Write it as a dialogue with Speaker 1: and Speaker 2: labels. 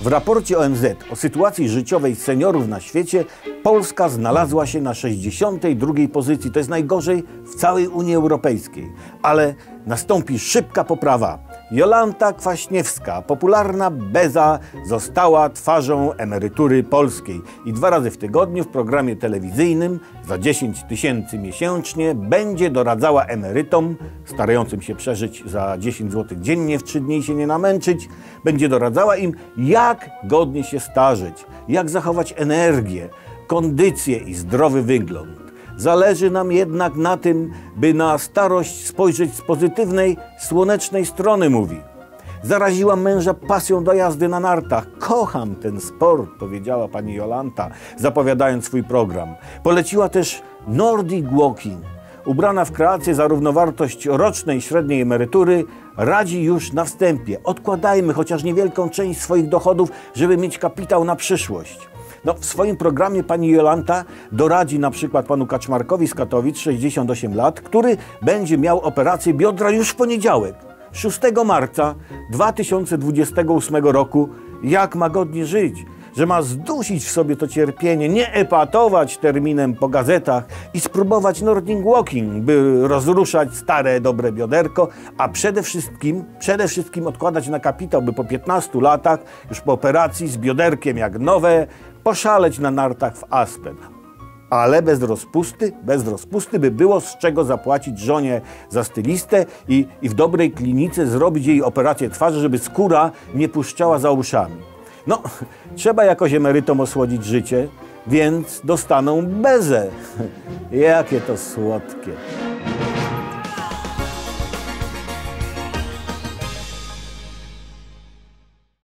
Speaker 1: W raporcie ONZ o sytuacji życiowej seniorów na świecie Polska znalazła się na 62 pozycji. To jest najgorzej w całej Unii Europejskiej. Ale nastąpi szybka poprawa. Jolanta Kwaśniewska, popularna Beza, została twarzą emerytury polskiej i dwa razy w tygodniu w programie telewizyjnym za 10 tysięcy miesięcznie będzie doradzała emerytom starającym się przeżyć za 10 zł dziennie w 3 dni się nie namęczyć, będzie doradzała im jak godnie się starzeć, jak zachować energię, kondycję i zdrowy wygląd. Zależy nam jednak na tym, by na starość spojrzeć z pozytywnej, słonecznej strony, mówi. Zaraziłam męża pasją do jazdy na nartach. Kocham ten sport, powiedziała pani Jolanta, zapowiadając swój program. Poleciła też Nordic Walking. Ubrana w kreację za równowartość rocznej średniej emerytury, radzi już na wstępie. Odkładajmy chociaż niewielką część swoich dochodów, żeby mieć kapitał na przyszłość. No, w swoim programie pani Jolanta doradzi na przykład panu Kaczmarkowi z Katowic, 68 lat, który będzie miał operację biodra już w poniedziałek, 6 marca 2028 roku. Jak ma godnie żyć? Że ma zdusić w sobie to cierpienie, nie epatować terminem po gazetach i spróbować Nordic Walking, by rozruszać stare, dobre bioderko, a przede wszystkim, przede wszystkim odkładać na kapitał, by po 15 latach, już po operacji z bioderkiem jak nowe, poszaleć na nartach w Aspen. Ale bez rozpusty, bez rozpusty, by było z czego zapłacić żonie za stylistę i, i w dobrej klinice zrobić jej operację twarzy, żeby skóra nie puszczała za uszami. No, trzeba jakoś emerytom osłodzić życie, więc dostaną bezę. Jakie to słodkie.